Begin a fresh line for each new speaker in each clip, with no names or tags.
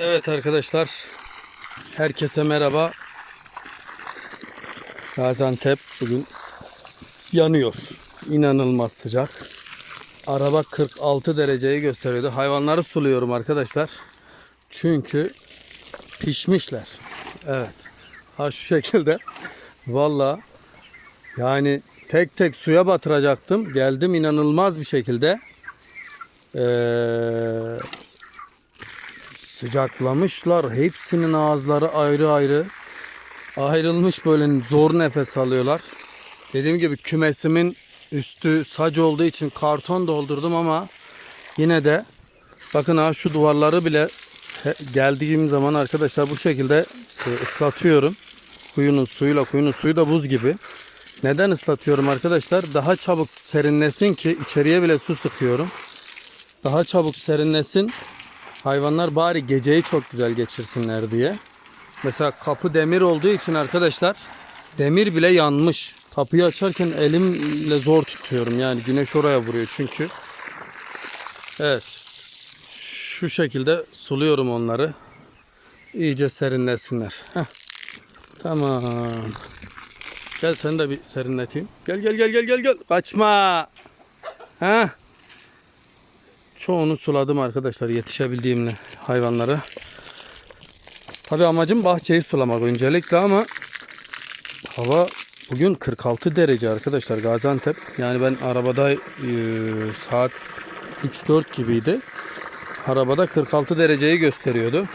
Evet arkadaşlar. Herkese merhaba. Gaziantep bugün yanıyor. İnanılmaz sıcak. Araba 46 dereceyi gösteriyordu. Hayvanları suluyorum arkadaşlar. Çünkü pişmişler. Evet. Ha şu şekilde. Valla yani tek tek suya batıracaktım. Geldim inanılmaz bir şekilde. Ee, sıcaklamışlar. Hepsinin ağızları ayrı ayrı. Ayrılmış böyle zor nefes alıyorlar. Dediğim gibi kümesimin üstü sac olduğu için karton doldurdum ama yine de bakın ha şu duvarları bile geldiğim zaman arkadaşlar bu şekilde e, ıslatıyorum. Kuyunun suyuyla kuyunun suyu da buz gibi. Neden ıslatıyorum arkadaşlar? Daha çabuk serinlesin ki içeriye bile su sıkıyorum. Daha çabuk serinlesin. Hayvanlar bari geceyi çok güzel geçirsinler diye. Mesela kapı demir olduğu için arkadaşlar demir bile yanmış. Kapıyı açarken elimle zor tutuyorum. Yani güneş oraya vuruyor çünkü. Evet. Şu şekilde suluyorum onları. İyice serinlesinler. Heh. Tamam. Gel sen de bir serinleteyim. Gel gel gel gel gel gel. Kaçma. Ha? Çoğunu suladım arkadaşlar yetişebildiğimle hayvanları. Tabi amacım bahçeyi sulamak öncelikle ama hava bugün 46 derece arkadaşlar Gaziantep. Yani ben arabada e, saat 3-4 gibiydi. Arabada 46 dereceyi gösteriyordu.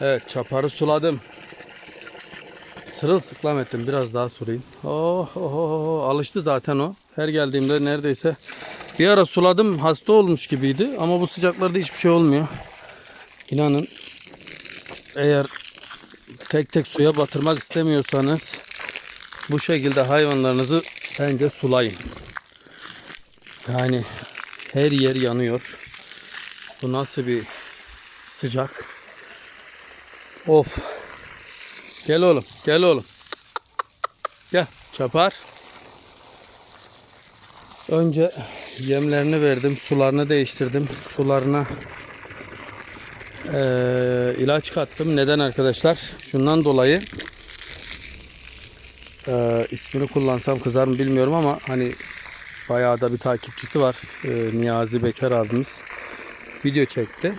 Evet çaparı suladım. Sırılsıklam ettim. Biraz daha sulayayım. Oh, oh, oh, oh. Alıştı zaten o. Her geldiğimde neredeyse bir ara suladım hasta olmuş gibiydi. Ama bu sıcaklarda hiçbir şey olmuyor. İnanın eğer tek tek suya batırmak istemiyorsanız bu şekilde hayvanlarınızı bence sulayın. Yani her yer yanıyor. Bu nasıl bir sıcak? Of. Gel oğlum, gel oğlum. Gel, çapar. Önce yemlerini verdim, sularını değiştirdim. Sularına eee, ilaç kattım. Neden arkadaşlar? Şundan dolayı eee, ismini kullansam kızar mı bilmiyorum ama hani bayağı da bir takipçisi var. Eee, Niyazi Bekar abimiz video çekti.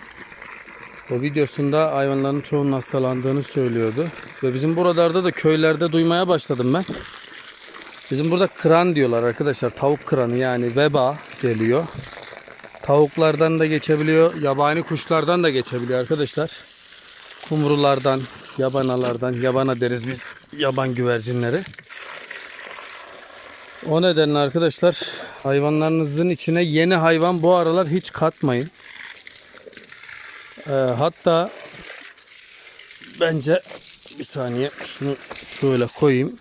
O videosunda hayvanların çoğunun hastalandığını söylüyordu. Ve bizim buralarda da köylerde duymaya başladım ben. Bizim burada kıran diyorlar arkadaşlar. Tavuk kıranı yani veba geliyor. Tavuklardan da geçebiliyor. Yabani kuşlardan da geçebiliyor arkadaşlar. Kumrulardan, yabanalardan. Yabana deriz biz yaban güvercinleri. O nedenle arkadaşlar hayvanlarınızın içine yeni hayvan bu aralar hiç katmayın. Ee, hatta bence bir saniye şunu şöyle koyayım.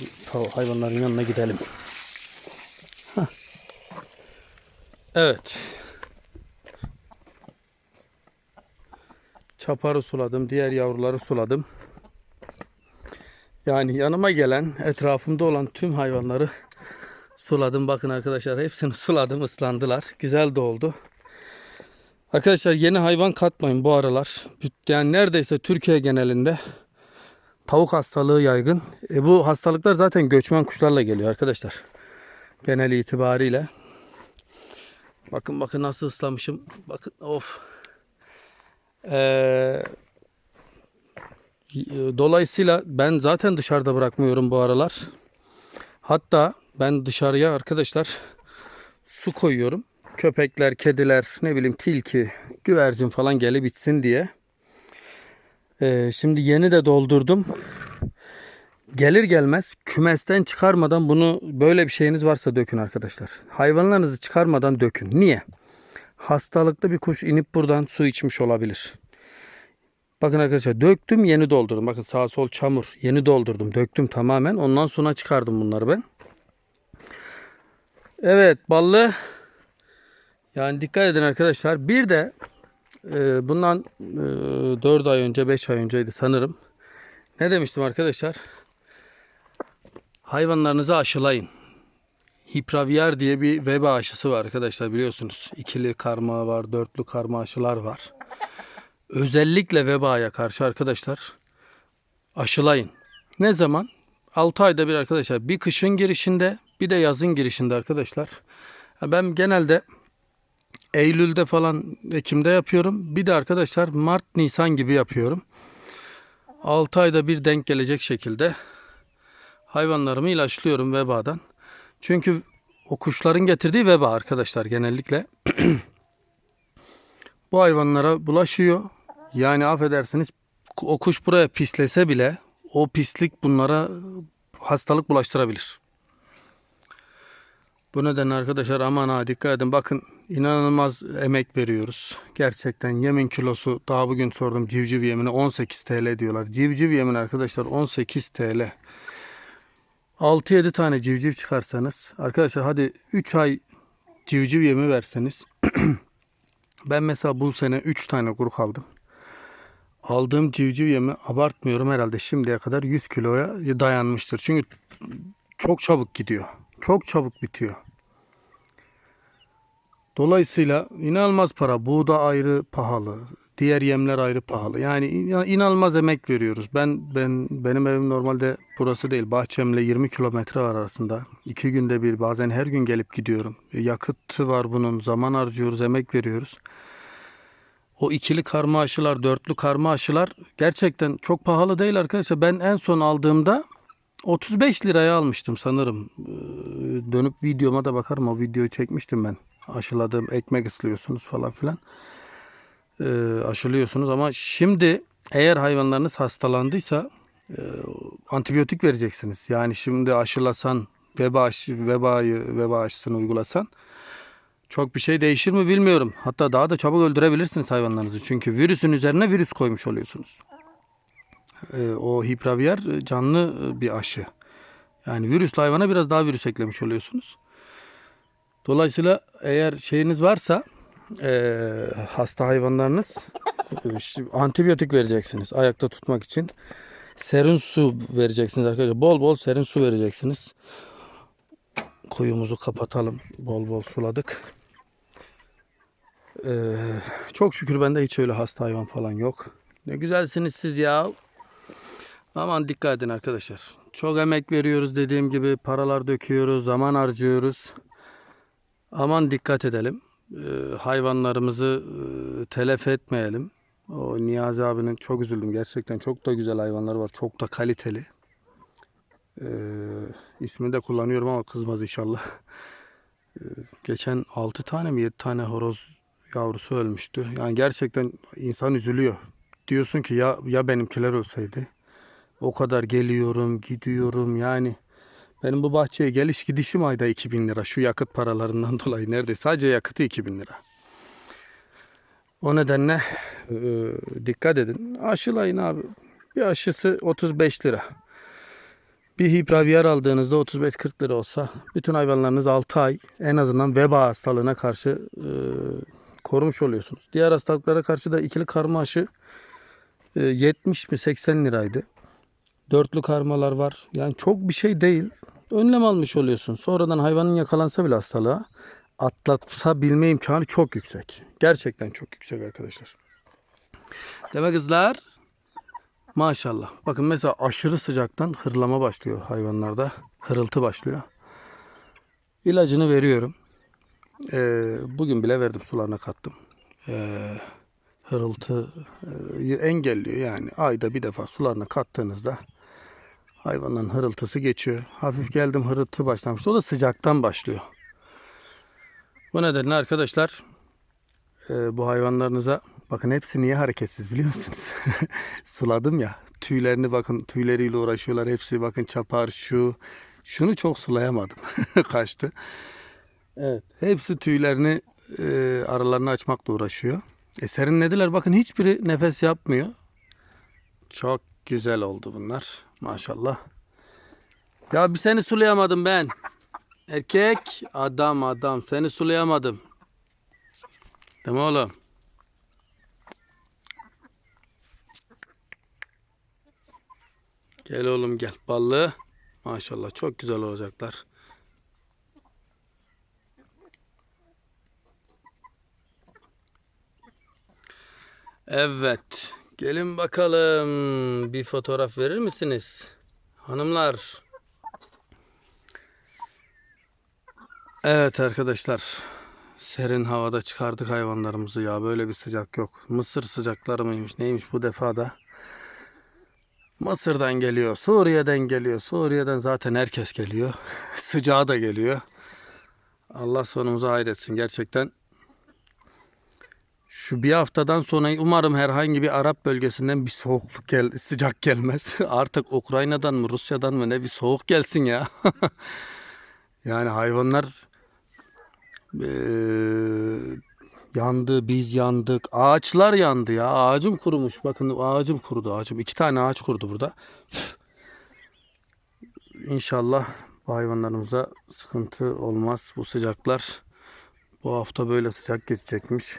Bir tav- hayvanların yanına gidelim. Hah. Evet. Çaparı suladım, diğer yavruları suladım. Yani yanıma gelen, etrafımda olan tüm hayvanları suladım. Bakın arkadaşlar hepsini suladım, ıslandılar. Güzel de oldu. Arkadaşlar yeni hayvan katmayın bu aralar. Yani neredeyse Türkiye genelinde tavuk hastalığı yaygın. E bu hastalıklar zaten göçmen kuşlarla geliyor arkadaşlar. Genel itibariyle. Bakın bakın nasıl ıslamışım. Bakın of. Ee, dolayısıyla ben zaten dışarıda bırakmıyorum bu aralar. Hatta ben dışarıya arkadaşlar su koyuyorum. Köpekler, kediler, ne bileyim tilki, güvercin falan gelip içsin diye. Ee, şimdi yeni de doldurdum. Gelir gelmez kümesten çıkarmadan bunu böyle bir şeyiniz varsa dökün arkadaşlar. Hayvanlarınızı çıkarmadan dökün. Niye? Hastalıklı bir kuş inip buradan su içmiş olabilir. Bakın arkadaşlar döktüm yeni doldurdum. Bakın sağ sol çamur yeni doldurdum. Döktüm tamamen. Ondan sonra çıkardım bunları ben. Evet ballı. Yani dikkat edin arkadaşlar. Bir de e, bundan e, 4 ay önce 5 ay önceydi sanırım. Ne demiştim arkadaşlar? Hayvanlarınızı aşılayın. Hipraviyer diye bir veba aşısı var arkadaşlar biliyorsunuz. İkili karma var, dörtlü karma aşılar var. Özellikle vebaya karşı arkadaşlar aşılayın. Ne zaman? 6 ayda bir arkadaşlar. Bir kışın girişinde bir de yazın girişinde arkadaşlar. Ben genelde Eylül'de falan Ekim'de yapıyorum. Bir de arkadaşlar Mart Nisan gibi yapıyorum. 6 ayda bir denk gelecek şekilde hayvanlarımı ilaçlıyorum vebadan. Çünkü o kuşların getirdiği veba arkadaşlar genellikle. Bu hayvanlara bulaşıyor. Yani affedersiniz o kuş buraya pislese bile o pislik bunlara hastalık bulaştırabilir. Bu nedenle arkadaşlar aman ha dikkat edin. Bakın inanılmaz emek veriyoruz. Gerçekten yemin kilosu daha bugün sordum civciv yemine 18 TL diyorlar. Civciv yemin arkadaşlar 18 TL. 6-7 tane civciv çıkarsanız arkadaşlar hadi 3 ay civciv yemi verseniz ben mesela bu sene 3 tane kuruk aldım. Aldığım civciv yemi abartmıyorum herhalde şimdiye kadar 100 kiloya dayanmıştır. Çünkü çok çabuk gidiyor. Çok çabuk bitiyor. Dolayısıyla inanılmaz para. Buğda ayrı pahalı. Diğer yemler ayrı pahalı. Yani in- inanılmaz emek veriyoruz. Ben ben benim evim normalde burası değil. Bahçemle 20 kilometre var arasında. İki günde bir bazen her gün gelip gidiyorum. Yakıtı var bunun. Zaman harcıyoruz, emek veriyoruz. O ikili karma aşılar, dörtlü karma aşılar gerçekten çok pahalı değil arkadaşlar. Ben en son aldığımda 35 liraya almıştım sanırım. Ee, Dönüp videoma da bakarım. O videoyu çekmiştim ben. Aşıladığım ekmek ıslıyorsunuz falan filan. Ee, aşılıyorsunuz ama şimdi eğer hayvanlarınız hastalandıysa e, antibiyotik vereceksiniz. Yani şimdi aşılasan veba aşı, vebayı, veba aşısını uygulasan çok bir şey değişir mi bilmiyorum. Hatta daha da çabuk öldürebilirsiniz hayvanlarınızı. Çünkü virüsün üzerine virüs koymuş oluyorsunuz. Ee, o hipraviyer e, canlı e, bir aşı. Yani virüslü hayvana biraz daha virüs eklemiş oluyorsunuz. Dolayısıyla eğer şeyiniz varsa e, hasta hayvanlarınız e, antibiyotik vereceksiniz ayakta tutmak için. Serin su vereceksiniz arkadaşlar. Bol bol serin su vereceksiniz. Kuyumuzu kapatalım. Bol bol suladık. Ee, çok şükür bende hiç öyle hasta hayvan falan yok. Ne güzelsiniz siz ya. Aman dikkat edin arkadaşlar. Çok emek veriyoruz dediğim gibi. Paralar döküyoruz, zaman harcıyoruz. Aman dikkat edelim. Ee, hayvanlarımızı e, telef etmeyelim. O Niyazi abinin çok üzüldüm. Gerçekten çok da güzel hayvanlar var. Çok da kaliteli. Ee, ismini de kullanıyorum ama kızmaz inşallah. Ee, geçen 6 tane mi 7 tane horoz yavrusu ölmüştü. Yani gerçekten insan üzülüyor. Diyorsun ki ya ya benimkiler ölseydi. O kadar geliyorum, gidiyorum yani. Benim bu bahçeye geliş gidişim ayda 2000 lira. Şu yakıt paralarından dolayı neredeyse sadece yakıtı 2000 lira. O nedenle e, dikkat edin. Aşılayın abi. Bir aşısı 35 lira. Bir hipraviyer aldığınızda 35-40 lira olsa bütün hayvanlarınız 6 ay en azından veba hastalığına karşı e, korumuş oluyorsunuz. Diğer hastalıklara karşı da ikili karma aşı e, 70 mi 80 liraydı. Dörtlü karmalar var. Yani çok bir şey değil. Önlem almış oluyorsun. Sonradan hayvanın yakalansa bile hastalığa atlatabilme imkanı çok yüksek. Gerçekten çok yüksek arkadaşlar. Deme kızlar. Maşallah. Bakın mesela aşırı sıcaktan hırlama başlıyor hayvanlarda. Hırıltı başlıyor. İlacını veriyorum. Ee, bugün bile verdim sularına kattım. Ee, hırıltı engelliyor yani. Ayda bir defa sularına kattığınızda hayvanın hırıltısı geçiyor. Hafif geldim hırıltı başlamıştı. O da sıcaktan başlıyor. Bu nedenle arkadaşlar e, bu hayvanlarınıza bakın hepsi niye hareketsiz biliyor musunuz? Suladım ya. Tüylerini bakın tüyleriyle uğraşıyorlar. Hepsi bakın çapar şu. Şunu çok sulayamadım. Kaçtı. Evet. Hepsi tüylerini e, aralarını açmakla uğraşıyor. E serinlediler. Bakın hiçbiri nefes yapmıyor. Çok güzel oldu bunlar. Maşallah. Ya bir seni sulayamadım ben. Erkek adam adam seni sulayamadım. Değil mi oğlum? Gel oğlum gel. Ballı. Maşallah çok güzel olacaklar. Evet. Gelin bakalım. Bir fotoğraf verir misiniz? Hanımlar. Evet arkadaşlar. Serin havada çıkardık hayvanlarımızı ya. Böyle bir sıcak yok. Mısır sıcakları mıymış neymiş bu defada. Mısır'dan geliyor. Suriye'den geliyor. Suriye'den zaten herkes geliyor. Sıcağı da geliyor. Allah sonumuzu hayretsin. Gerçekten şu bir haftadan sonra umarım herhangi bir Arap bölgesinden bir soğukluk gel, sıcak gelmez. Artık Ukrayna'dan mı Rusya'dan mı ne bir soğuk gelsin ya. yani hayvanlar eee, yandı, biz yandık. Ağaçlar yandı ya. Ağacım kurumuş. Bakın ağacım kurudu ağacım. İki tane ağaç kurudu burada. İnşallah bu hayvanlarımıza sıkıntı olmaz bu sıcaklar. Bu hafta böyle sıcak geçecekmiş.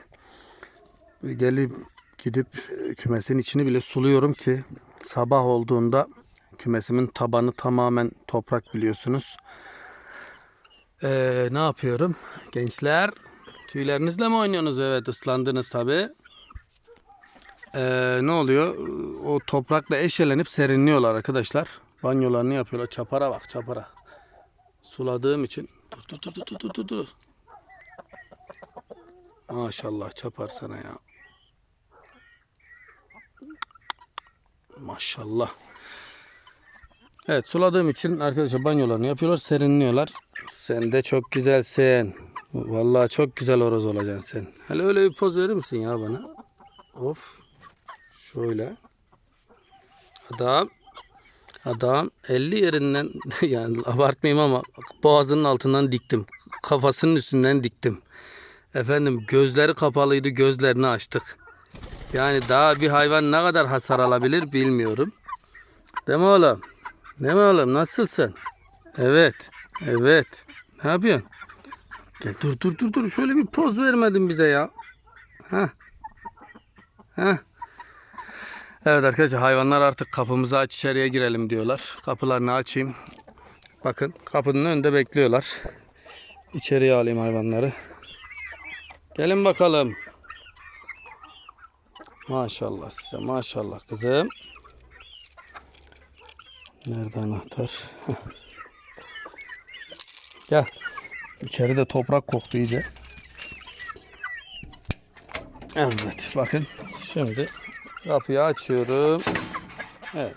Gelip gidip e, kümesin içini bile suluyorum ki sabah olduğunda kümesimin tabanı tamamen toprak biliyorsunuz. Ee, ne yapıyorum? Gençler tüylerinizle mi oynuyorsunuz? Evet ıslandınız tabi. ne oluyor? O toprakla eşelenip serinliyorlar arkadaşlar. Banyolarını yapıyorlar. Çapara bak çapara. Suladığım için. Dur dur dur dur dur dur. Maşallah çapar sana ya. Maşallah. Evet suladığım için arkadaşlar banyolarını yapıyorlar serinliyorlar. Sen de çok güzelsin. Vallahi çok güzel horoz olacaksın sen. Hele öyle bir poz verir misin ya bana? Of. Şöyle. Adam. Adam 50 yerinden yani abartmayayım ama boğazının altından diktim. Kafasının üstünden diktim. Efendim gözleri kapalıydı gözlerini açtık. Yani daha bir hayvan ne kadar hasar alabilir bilmiyorum. Değil mi oğlum? Değil mi oğlum? Nasılsın? Evet. Evet. Ne yapıyorsun? Gel dur dur dur dur. Şöyle bir poz vermedin bize ya. Ha. Ha. Evet arkadaşlar hayvanlar artık kapımızı aç içeriye girelim diyorlar. Kapılarını açayım. Bakın kapının önünde bekliyorlar. İçeriye alayım hayvanları. Gelin bakalım. Maşallah size maşallah kızım. Nerede anahtar? Gel. İçeride toprak koktu iyice. Evet bakın şimdi kapıyı açıyorum. Evet